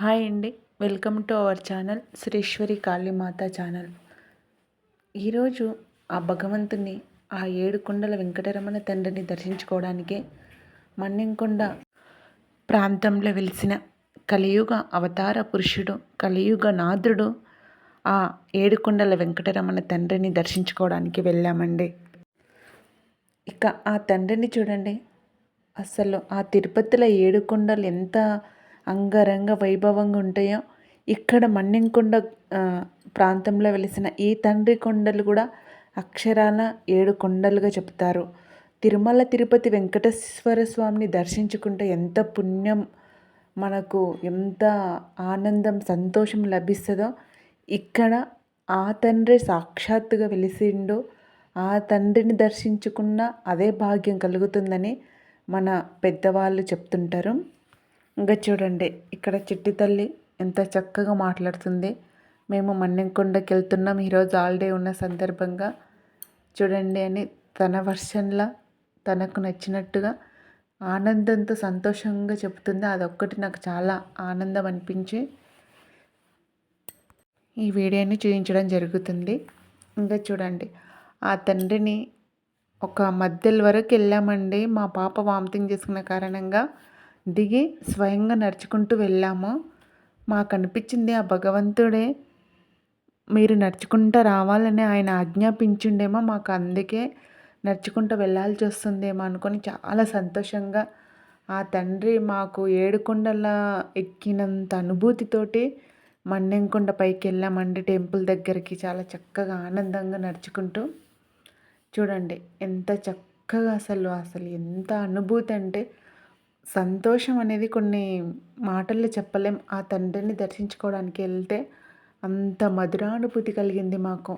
Hi అండి. Welcome to our channel Srishwari Kalimata channel. ఈరోజు ఆ భగవంతుని ఆ ఏడు కొండల వెంకటరమణ తండ్రిని దర్శించుకోవడానికి మన్నెంకొండ ప్రాంతంలో వెలిసిన కలియుగ అవతార పురుషుడు కలియుగ నాథుడు ఆ ఏడుకొండల వెంకటరమణ తండ్రిని దర్శించుకోవడానికి వెళ్ళామండి. ఇక ఆ తండ్రిని చూడండి. అసలు ఆ తిరుపతిలో ఏడుకొండలు ఎంత అంగరంగ వైభవంగా ఉంటాయో ఇక్కడ మన్నెంకొండ ప్రాంతంలో వెలిసిన ఈ తండ్రి కొండలు కూడా అక్షరాల ఏడు కొండలుగా చెప్తారు తిరుమల తిరుపతి వెంకటేశ్వర స్వామిని దర్శించుకుంటే ఎంత పుణ్యం మనకు ఎంత ఆనందం సంతోషం లభిస్తుందో ఇక్కడ ఆ తండ్రి సాక్షాత్తుగా వెలిసిండు ఆ తండ్రిని దర్శించుకున్న అదే భాగ్యం కలుగుతుందని మన పెద్దవాళ్ళు చెప్తుంటారు. ఇంకా చూడండి ఇక్కడ చిట్టి తల్లి ఎంత చక్కగా మాట్లాడుతుంది. మేము మన్నెంకొండకి వెళ్తున్నాం ఈరోజు హాలిడే ఉన్న సందర్భంగా. చూడండి అని తన వర్షన్లా తనకు నచ్చినట్టుగా ఆనందంతో సంతోషంగా చెబుతుంది. అదొక్కటి నాకు చాలా ఆనందం అనిపించి ఈ వీడియోని చూపించడం జరుగుతుంది. ఇంకా చూడండి ఆ తండ్రిని ఒక మధ్యలో వరకు వెళ్ళామండి. మా పాప వామిటింగ్ చేసుకున్న కారణంగా దిగి స్వయంగా నడుచుకుంటూ వెళ్ళాము. మాకు అనిపించింది ఆ భగవంతుడే మీరు నడుచుకుంటూ రావాలని ఆయన ఆజ్ఞాపించిండేమో మాకు అందుకే నడుచుకుంటూ వెళ్ళాల్సి వస్తుందేమో అనుకొని చాలా సంతోషంగా ఆ తండ్రి మాకు ఏడుకొండల ఎక్కినంత అనుభూతితోటి మన్నెంకొండ పైకి వెళ్ళామండి టెంపుల్ దగ్గరికి చాలా చక్కగా ఆనందంగా నడుచుకుంటూ. చూడండి ఎంత చక్కగా అసలు అసలు ఎంత అనుభూతి అంటే సంతోషం అనేది కొన్ని మాటల్లో చెప్పలేం. ఆ తండ్రిని దర్శించుకోవడానికి వెళ్తే అంత మధురానుభూతి కలిగింది మాకు.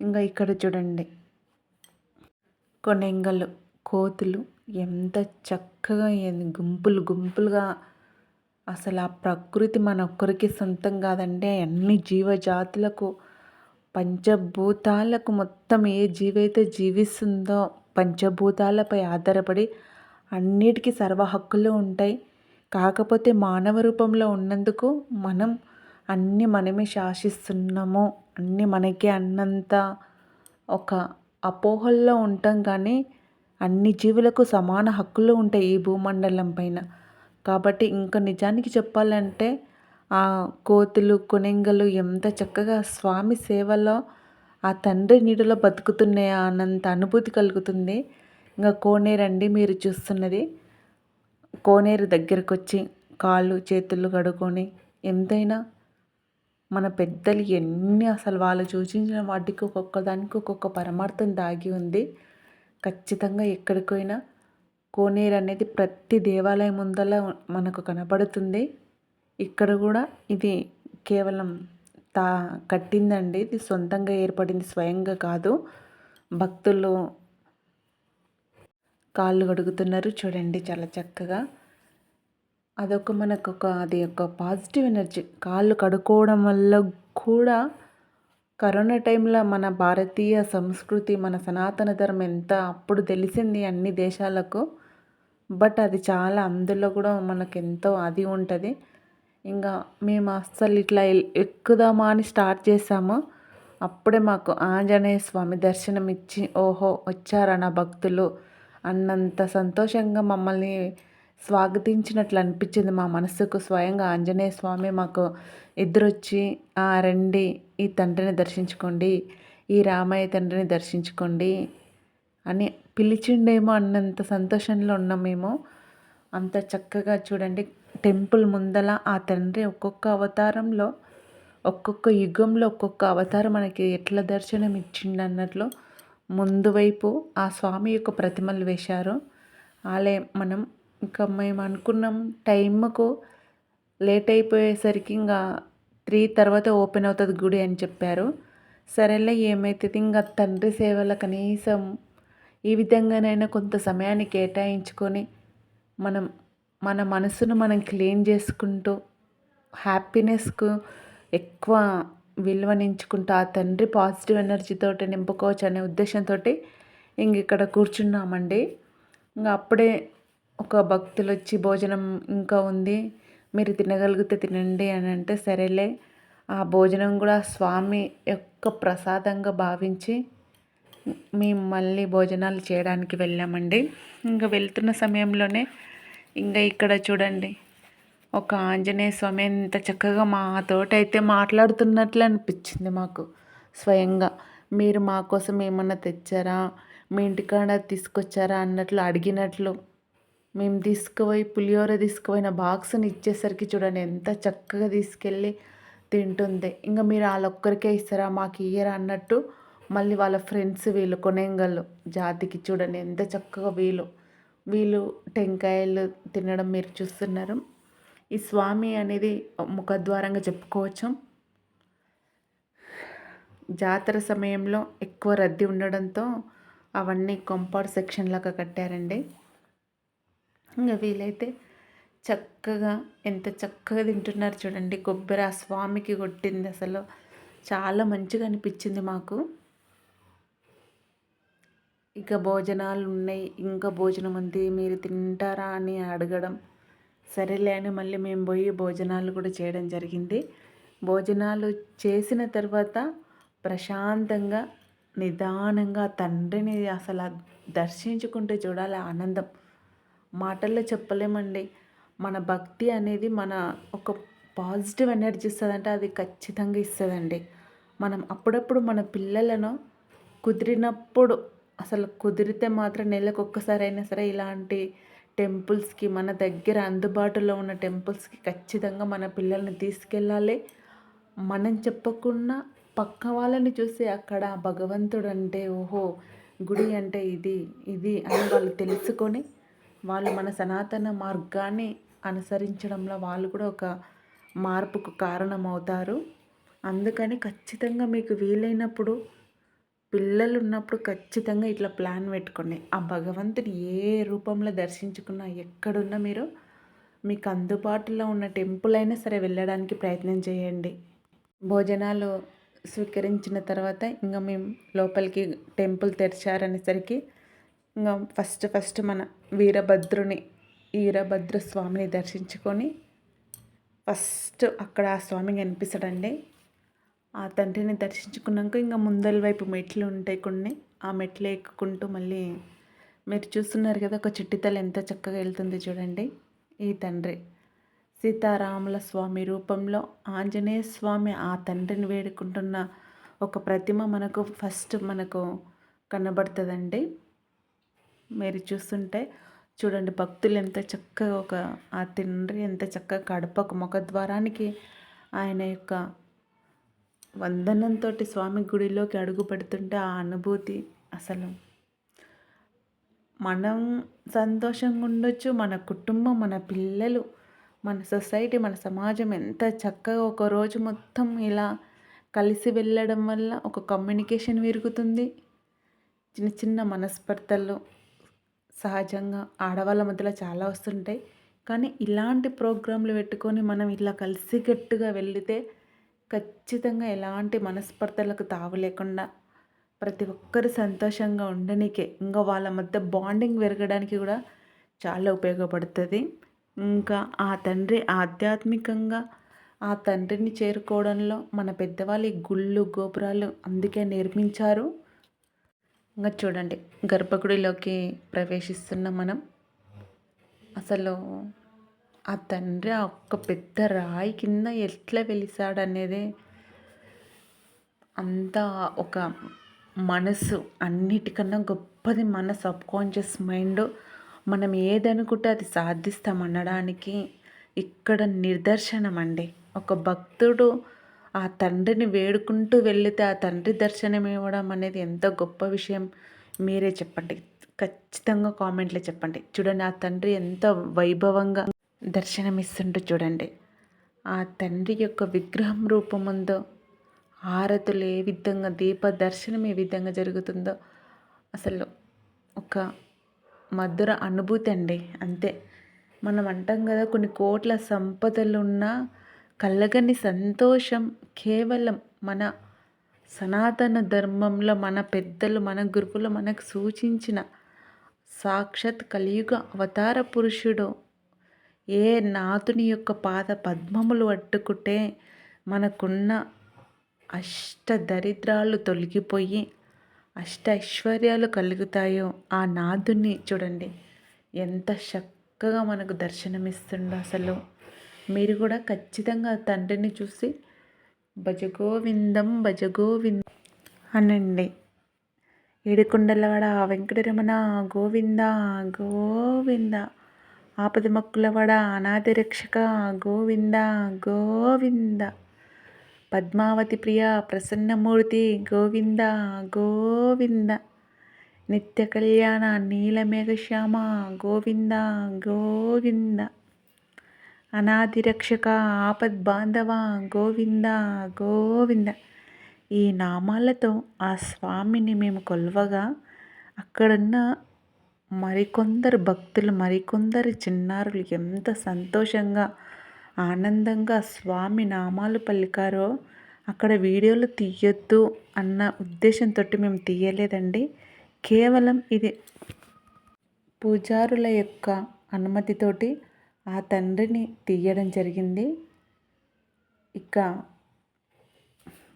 ఇంకా ఇక్కడ చూడండి. కొనెంగలు కోతులు ఎంత చక్కగా గుంపులు గుంపులుగా అసలు ఆ ప్రకృతి మన ఒక్కరికి సొంతం కాదంటే అన్ని జీవజాతులకు పంచభూతాలకు మొత్తం ఏ జీవైతే జీవిస్తుందో పంచభూతాలపై ఆధారపడి అన్నిటికీ సర్వ హక్కులు ఉంటాయి. కాకపోతే మానవ రూపంలో ఉన్నందుకు మనం అన్నీ మనమే శాసిస్తున్నాము. అన్నీ మనకే అన్నంత ఒక అపోహల్లో ఉంటాం కానీ అన్ని జీవులకు సమాన హక్కులు ఉంటాయి ఈ భూమండలం పైన. కాబట్టి ఇంకా నిజానికి చెప్పాలంటే ఆ కోతులు కొనెంగలు ఎంత చక్కగా స్వామి సేవలో ఆ తండ్రి నీడలో బతుకుతున్నాయా అన్నంత అనుభూతి కలుగుతుంది. ఇంకా కోనేరు అండి మీరు చూస్తున్నది. కోనేరు దగ్గరకు వచ్చి కాళ్ళు చేతులు కడుక్కొని ఎంతైనా మన పెద్దలు ఎన్ని అసలు వాళ్ళు సూచించిన వాటికి ఒక్కొక్క దానికి ఒక్కొక్క పరమార్థం దాగి ఉంది. ఖచ్చితంగా ఎక్కడికైనా కోనేరు అనేది ప్రతి దేవాలయం ముందల మనకు కనబడుతుంది ఇక్కడ కూడా ఇది కేవలం తా కట్టిందండి. ఇది సొంతంగా ఏర్పడింది స్వయంగా కాదు. భక్తులు కాళ్ళు కడుగుతున్నారు. చూడండి చాలా చక్కగా. అదొక మనకు ఒక అది ఒక పాజిటివ్ ఎనర్జీ. కాళ్ళు కడుక్కోవడం వల్ల కూడా కరోనా టైంలో మన భారతీయ సంస్కృతి మన సనాతన ధర్మం ఎంత అప్పుడు తెలిసింది అన్ని దేశాలకు. బట్ అది చాలా అందులో కూడా మనకు ఎంతో అది ఉంటుంది. ఇంకా మేము అస్సలు ఇట్లా ఎక్కుదామా అని స్టార్ట్ చేసాము. అప్పుడే మాకు ఆంజనేయ స్వామి దర్శనం ఇచ్చి ఓహో వచ్చారా నా భక్తులు? అన్నంత సంతోషంగా మమ్మల్ని స్వాగతించినట్లు అనిపించింది మా మనసుకు స్వయంగా. ఆంజనేయ స్వామి మాకు ఎదురొచ్చి రండి ఈ తండ్రిని దర్శించుకోండి ఈ రామయ్య తండ్రిని దర్శించుకోండి అని పిలిచిండేమో అన్నంత సంతోషంలో ఉన్నాం మేము. అంత చక్కగా చూడండి టెంపుల్ ముందల ఆ తండ్రి ఒక్కొక్క అవతారంలో ఒక్కొక్క యుగంలో ఒక్కొక్క అవతారం మనకి ఎట్లా దర్శనం ఇచ్చిండు అన్నట్లు ముందు వైపు ఆ స్వామి యొక్క ప్రతిమలు వేశారు. ఆలయం మనం ఇంకా మేము అనుకున్నాం టైంకు లేట్ అయిపోయేసరికి ఇంకా త్రీ తర్వాత ఓపెన్ అవుతుంది గుడి అని చెప్పారు. సరేలే ఏమవుతుంది ఇంకా తండ్రి సేవల కనీసం ఈ విధంగానైనా కొంత సమయాన్ని కేటాయించుకొని మనం మన మనసును మనం క్లీన్ చేసుకుంటూ హ్యాపీనెస్కు ఎక్కువ విలువనించుకుంటూ ఆ తండ్రి పాజిటివ్ ఎనర్జీతో నింపుకోవచ్చు అనే ఉద్దేశంతో ఇంక ఇక్కడ కూర్చున్నామండి. ఇంకా అప్పుడే ఒక భక్తులు వచ్చి భోజనం ఇంకా ఉంది మీరు తినగలిగితే తినండి అని అంటే సరేలే. ఆ భోజనం కూడా స్వామి యొక్క ప్రసాదంగా భావించి మేము మళ్ళీ భోజనాలు చేయడానికి వెళ్ళామండి. ఇంకా వెళ్తున్న సమయంలోనే ఇంకా ఇక్కడ చూడండి. ఒక ఆంజనేయ స్వామి ఎంత చక్కగా మాతోటైతే మాట్లాడుతున్నట్లు అనిపించింది మాకు స్వయంగా. మీరు మా కోసం ఏమన్నా తెచ్చారా? మీ ఇంటికాడ తీసుకొచ్చారా? అన్నట్లు అడిగినట్లు. మేము తీసుకుపోయి పులిహోర తీసుకుపోయిన బాక్స్ని ఇచ్చేసరికి చూడండి ఎంత చక్కగా తీసుకెళ్ళి తింటుంది. ఇంకా మీరు వాళ్ళొక్కరికే ఇస్తారా? మాకు ఇయ్యరా అన్నట్టు మళ్ళీ వాళ్ళ ఫ్రెండ్స్ వీళ్ళు కొనేంగళ్ళు జాతికి చూడండి ఎంత చక్కగా వీళ్ళు. వీళ్ళు టెంకాయలు తినడం మీరు చూస్తున్నారు. ఈ స్వామి అనేది ముఖద్వారంగా చెప్పుకోవచ్చు. జాతర సమయంలో ఎక్కువ రద్దీ ఉండడంతో అవన్నీ కాంపౌండ్ సెక్షన్ లాగా కట్టారండి. ఇంకా వీలైతే చక్కగా ఎంత చక్కగా తింటున్నారు చూడండి. కొబ్బరి ఆ స్వామికి కొట్టింది అసలు. చాలా మంచిగా అనిపించింది మాకు. ఇక భోజనాలు ఉన్నాయి. ఇంకా భోజనం ఉంది. మీరు తింటారా అని అడగడం. సరేలే అని మళ్ళీ మేము పోయి భోజనాలు కూడా చేయడం జరిగింది. భోజనాలు చేసిన తర్వాత ప్రశాంతంగా నిదానంగా తండ్రిని అసలు దర్శించుకుంటే చూడాలి ఆనందం. మాటల్లో చెప్పలేమండి. మన భక్తి అనేది మన ఒక పాజిటివ్ ఎనర్జీ ఇస్తుందంటే అది ఖచ్చితంగా ఇస్తుందండి. మనం అప్పుడప్పుడు మన పిల్లలను కుదిరినప్పుడు అసలు కుదిరితే మాత్రం నెలకు ఒక్కసారి అయినా సరే ఇలాంటి టెంపుల్స్కి మన దగ్గర అందుబాటులో ఉన్న టెంపుల్స్కి ఖచ్చితంగా మన పిల్లల్ని తీసుకెళ్ళాలి. మనం చెప్పకుండా పక్క వాళ్ళని చూసి అక్కడ భగవంతుడు అంటే ఓహో గుడి అంటే ఇది ఇది అని వాళ్ళు తెలుసుకొని వాళ్ళు మన సనాతన మార్గాన్ని అనుసరించడంలో వాళ్ళు కూడా ఒక మార్పుకు కారణమవుతారు. అందుకని ఖచ్చితంగా మీకు వీలైనప్పుడు పిల్లలు ఉన్నప్పుడు ఖచ్చితంగా ఇట్లా ప్లాన్ పెట్టుకోండి. ఆ భగవంతుని ఏ రూపంలో దర్శించుకున్నా ఎక్కడున్నా మీరు మీకు అందుబాటులో ఉన్న టెంపుల్ అయినా సరే వెళ్ళడానికి ప్రయత్నం చేయండి. భోజనాలు స్వీకరించిన తర్వాత ఇంకా మేము లోపలికి టెంపుల్ తెరిచారనేసరికి ఇంకా ఫస్ట్ ఫస్ట్ మన వీరభద్రుని వీరభద్ర స్వామిని దర్శించుకొని ఫస్ట్ అక్కడ ఆ స్వామి కనిపిస్తాడండి. ఆ తండ్రిని దర్శించుకున్నాక ఇంకా ముందల వైపు మెట్లు ఉంటాయి కొన్ని. ఆ మెట్లు ఎక్కుకుంటూ మళ్ళీ మీరు చూస్తున్నారు కదా ఒక చిట్టితల ఎంత చక్కగా వెళ్తుంది చూడండి. ఈ తండ్రి. సీతారాముల స్వామి రూపంలో ఆంజనేయ స్వామి ఆ తండ్రిని వేడుకుంటున్న ఒక ప్రతిమ మనకు ఫస్ట్ మనకు కనబడుతుందండి. మీరు చూస్తుంటే చూడండి భక్తులు ఎంత చక్కగా ఒక ఆ తండ్రి ఎంత చక్కగా కడప ఒక ముఖద్వారానికి ఆయన యొక్క వందనంతో స్వామి గుడిలోకి అడుగు పెడుతుంటే ఆ అనుభూతి అసలు. మనం సంతోషంగా ఉండొచ్చు మన కుటుంబం మన పిల్లలు మన సొసైటీ మన సమాజం ఎంత చక్కగా ఒక రోజు మొత్తం ఇలా కలిసి వెళ్ళడం వల్ల ఒక కమ్యూనికేషన్ విరుగుతుంది. చిన్న చిన్న మనస్పర్ధలు సహజంగా ఆడవాళ్ళ మధ్యలో చాలా వస్తుంటాయి. కానీ ఇలాంటి ప్రోగ్రాంలు పెట్టుకొని మనం ఇలా కలిసికట్టుగా వెళితే ఖచ్చితంగా ఎలాంటి మనస్పర్ధలకు తావు లేకుండా ప్రతి ఒక్కరు సంతోషంగా ఉండనికే ఇంకా వాళ్ళ మధ్య బాండింగ్ పెరగడానికి కూడా చాలా ఉపయోగపడుతుంది. ఇంకా ఆ తండ్రి ఆధ్యాత్మికంగా ఆ తండ్రిని చేరుకోవడంలో మన పెద్దవాళ్ళు గుళ్ళు గోపురాలు అందుకే నిర్మించారు. ఇంకా చూడండి గర్భగుడిలోకి ప్రవేశిస్తున్న మనం. అసలు ఆ తండ్రి ఆ ఒక్క పెద్ద రాయి కింద ఎట్లా వెలిసాడనేదే అంత ఒక మనసు అన్నిటికన్నా గొప్పది మన సబ్కాన్షియస్ మైండ్. మనం ఏదనుకుంటే అది సాధిస్తామనడానికి ఇక్కడ నిదర్శనం అండి ఒక భక్తుడు ఆ తండ్రిని వేడుకుంటూ వెళితే ఆ తండ్రి దర్శనం ఇవ్వడం అనేది ఎంత గొప్ప విషయం మీరే చెప్పండి. ఖచ్చితంగా కామెంట్లో చెప్పండి. చూడండి ఆ తండ్రి ఎంత వైభవంగా దర్శనమిస్తుంటూ చూడండి. ఆ తండ్రి యొక్క విగ్రహం రూపముందో హారతులు ఏ విధంగా దీప దర్శనం ఏ విధంగా జరుగుతుందో అసలు ఒక మధుర అనుభూతి అండి. అంతే. మనం అంటాం కదా కొన్ని కోట్ల సంపదలు ఉన్నా కలగని సంతోషం కేవలం మన సనాతన ధర్మంలో మన పెద్దలు మన గురువులు మనకు సూచించిన సాక్షాత్ కలియుగ అవతార పురుషుడు ఏ నాథుని యొక్క పాద పద్మములు అట్టుకుంటే మనకున్న అష్ట దరిద్రాలు తొలగిపోయి అష్ట ఐశ్వర్యాలు కలుగుతాయో ఆ నాథుని చూడండి. ఎంత చక్కగా మనకు దర్శనమిస్తుండో అసలు. మీరు కూడా ఖచ్చితంగా తండ్రిని చూసి భజగోవిందం భజగోవింద అనండి. ఏడుకొండలవాడ వెంకటరమణ గోవింద గోవింద. ఆపద మక్కులవాడ అనాథ గోవింద గోవింద. పద్మావతి ప్రియ ప్రసన్నమూర్తి గోవింద గోవింద. నిత్య కళ్యాణ నీలమేఘశ్యామ గోవింద గోవింద. అనాదిరక్షక ఆపద్ బాంధవ గోవింద గోవింద. ఈ నామాలతో ఆ స్వామిని మేము కొలవగా అక్కడున్న మరికొందరు భక్తులు మరికొందరు చిన్నారులు ఎంత సంతోషంగా ఆనందంగా స్వామి నామాలు పలికారో అక్కడ వీడియోలు తీయొద్దు అన్న ఉద్దేశంతో మేము తీయలేదండి. కేవలం ఇది పూజారుల యొక్క అనుమతితోటి ఆ తండ్రిని తీయడం జరిగింది. ఇక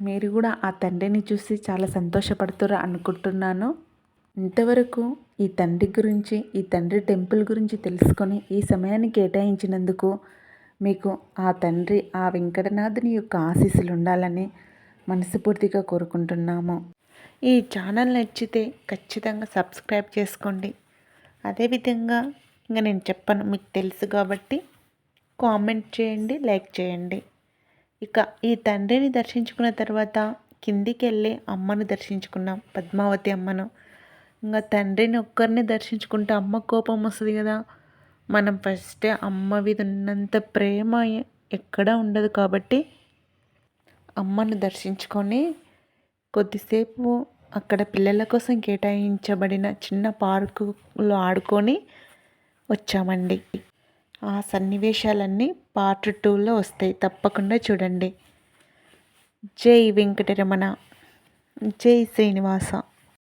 మీరు కూడా ఆ తండ్రిని చూసి చాలా సంతోషపడుతురా అనుకుంటున్నాను. ఇంతవరకు ఈ తండ్రి గురించి ఈ తండ్రి టెంపుల్ గురించి తెలుసుకొని ఈ సమయాన్ని కేటాయించినందుకు మీకు ఆ తండ్రి ఆ వెంకటనాథుని యొక్క ఆశీస్సులు ఉండాలని మనస్ఫూర్తిగా కోరుకుంటున్నాము. ఈ ఛానల్ నచ్చితే ఖచ్చితంగా సబ్స్క్రైబ్ చేసుకోండి. అదేవిధంగా ఇంకా నేను చెప్పను మీకు తెలుసు కాబట్టి కామెంట్ చేయండి లైక్ చేయండి. ఇక ఈ తండ్రిని దర్శించుకున్న తర్వాత కిందికి వెళ్ళి అమ్మను దర్శించుకున్నాం పద్మావతి అమ్మను. ఇంకా తండ్రిని ఒక్కరిని దర్శించుకుంటే అమ్మ కోపం వస్తుంది కదా. మనం ఫస్ట్ అమ్మ మీద ఉన్నంత ప్రేమ ఎక్కడా ఉండదు కాబట్టి అమ్మను దర్శించుకొని కొద్దిసేపు అక్కడ పిల్లల కోసం కేటాయించబడిన చిన్న పార్కులో ఆడుకొని వచ్చామండి. ఆ సన్నివేశాలన్నీ పార్ట్ టూలో వస్తాయి. తప్పకుండా చూడండి. జై వెంకటరమణ. జై శ్రీనివాస.